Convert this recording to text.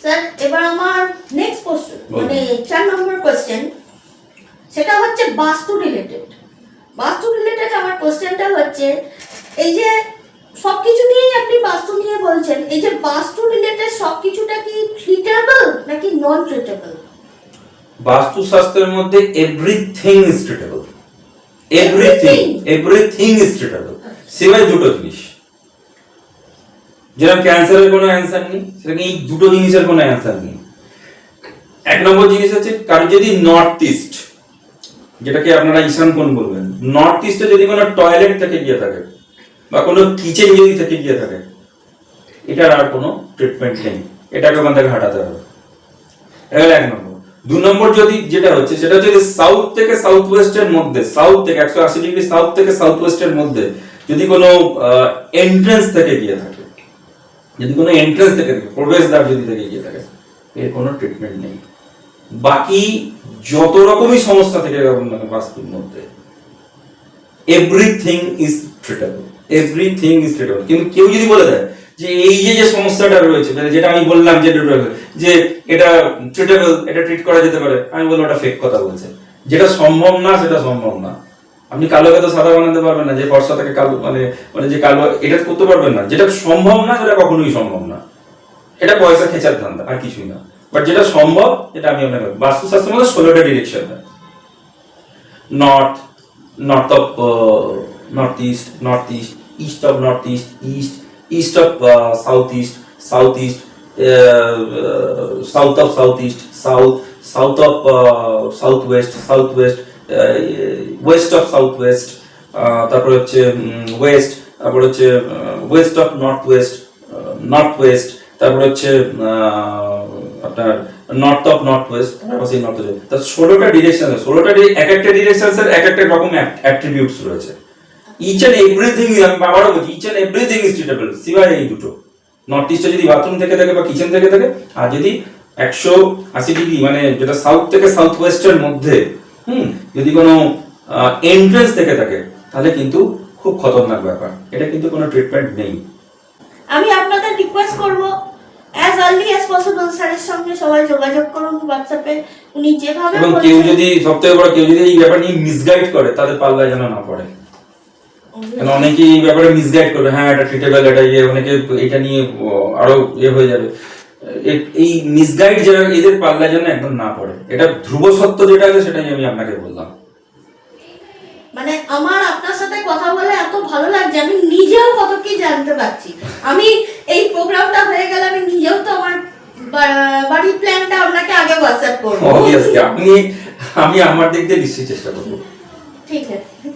Sir এবার আমার next question মানে চার নম্বর কোশ্চেন সেটা হচ্ছে বাস্তু রিলেটেড বাস্তু রিলেটেড আমার কোশ্চেনটা হচ্ছে এই যে সব কিছু নিয়েই আপনি বাস্তু নিয়ে বলছেন এই যে বাস্তু রিলেটেড সব কিছুটা কি ট্রিটেবল নাকি নন ট্রিটেবল বাস্তুশাস্ত্রের মধ্যে everything is treatable everything everything is treatable সেবাই দুটো জিনিস। যেরকম ক্যান্সারের কোনো অ্যান্সার নেই, সেরকম এই দুটো জিনিসের কোনো অ্যান্সার নেই। এক নম্বর জিনিস হচ্ছে কারও যদি নর্থ ইস্ট যেটাকে আপনারা ঈশান কোণ বলবেন নর্থ ইস্টে যদি কোনো টয়লেট থেকে গিয়ে থাকে, বা কোনো কিচেন যদি থেকে গিয়ে থাকে, এটার আর কোনো ট্রিটমেন্ট নেই। এটাকে ওখান থেকে হাঁটাতে হবে। এবার এক নম্বর। দু নম্বর যদি যেটা হচ্ছে, সেটা হচ্ছে সাউথ থেকে সাউথ ওয়েস্টের মধ্যে সাউথ থেকে একশো আশি ডিগ্রি সাউথ থেকে সাউথ ওয়েস্টের মধ্যে যদি কোনো এন্ট্রেন্স থেকে গিয়ে থাকে যদি কোনো এন্ট্রেন্স থেকে থাকে প্রবেশদ্বার যদি থেকে গিয়ে থাকে, এর কোনো ট্রিটমেন্ট নেই। বাকি যত রকমই সমস্যা থেকে যাবে না বাস্তুর মধ্যে everything is treatable everything is treatable কিন্তু কেউ যদি বলে দেয় যে এই যে যে সমস্যাটা রয়েছে মানে যেটা আমি বললাম যে যে এটা ট্রিটেবল এটা ট্রিট করা যেতে পারে, আমি বললাম ওটা ফেক কথা বলছে। যেটা সম্ভব না, সেটা সম্ভব না। আপনি কালোকে তো সাদা বানাতে পারবেন না, যে ফর্সা থেকে কালো মানে মানে যে কালো, এটা করতে পারবেন না। যেটা সম্ভব না, সেটা কখনোই সম্ভব না। এটা পয়সা খেচার ধান্দা, আর কিছুই না। বাট যেটা সম্ভব এটা আমি আপনাকে বলব। বাস্তুশাস্ত্রের মধ্যে ষোলোটা ডিরেকশন হয় north north of north east north east east of north east east east of south east south east south of south east south south of south west south west west of south west তারপর হচ্ছে west তারপর হচ্ছে west of north west north west তারপর হচ্ছে আপনার north of north west সেই north west তা ষোলোটা ডিরেকশন ষোলোটা এক একটা ডিরেকশন এক একটা রকম অ্যাট্রিবিউটস রয়েছে। ইচ অ্যান্ড এভরিথিং আমি আবারও বলছি each and everything is treatable সিবাই এই দুটো। নর্থ ইস্টে যদি বাথরুম থেকে থাকে বা কিচেন থেকে থাকে, আর যদি একশো আশি ডিগ্রি মানে যেটা সাউথ থেকে সাউথ ওয়েস্টের মধ্যে হুম যদি কোনো এন্ট্রেন্স থেকে থাকে তাহলে কিন্তু খুব খতরনাক ব্যাপার। এটা কিন্তু কোনো ট্রিটমেন্ট নেই। আমি আপনাদের রিকোয়েস্ট করব অ্যাজ আর্লি অ্যাজ পসিবল স্যারের সঙ্গে সবাই যোগাযোগ করুন হোয়াটসঅ্যাপে উনি যেভাবে এবং কেউ যদি সব থেকে বড় কেউ যদি এই ব্যাপার নিয়ে মিসগাইড করে তাদের পাল্লায় যেন না পড়ে। কেন অনেকেই এই ব্যাপারে মিসগাইড করবে হ্যাঁ এটা ট্রিটেবল এটা ইয়ে অনেকে এটা নিয়ে আরও ইয়ে হয়ে যাবে। এই মিসগাইড যারা এদের পাল্লায় যেন একদম না পড়ে। এটা ধ্রুব সত্য যেটা আছে সেটাই আমি আপনাকে বললাম। মানে আমার আপনার সাথে কথা বলে এত ভালো লাগছে আমি নিজেও কত কি জানতে পারছি। আমি এই প্রোগ্রামটা হয়ে গেলে আমি নিজেও তো আমার বাড়ির প্ল্যানটা আপনাকে আগে হোয়াটসঅ্যাপ করব। অবভিয়াসলি আপনি আমি আমার দিক দিয়ে নিশ্চয়ই চেষ্টা করব। ঠিক আছে।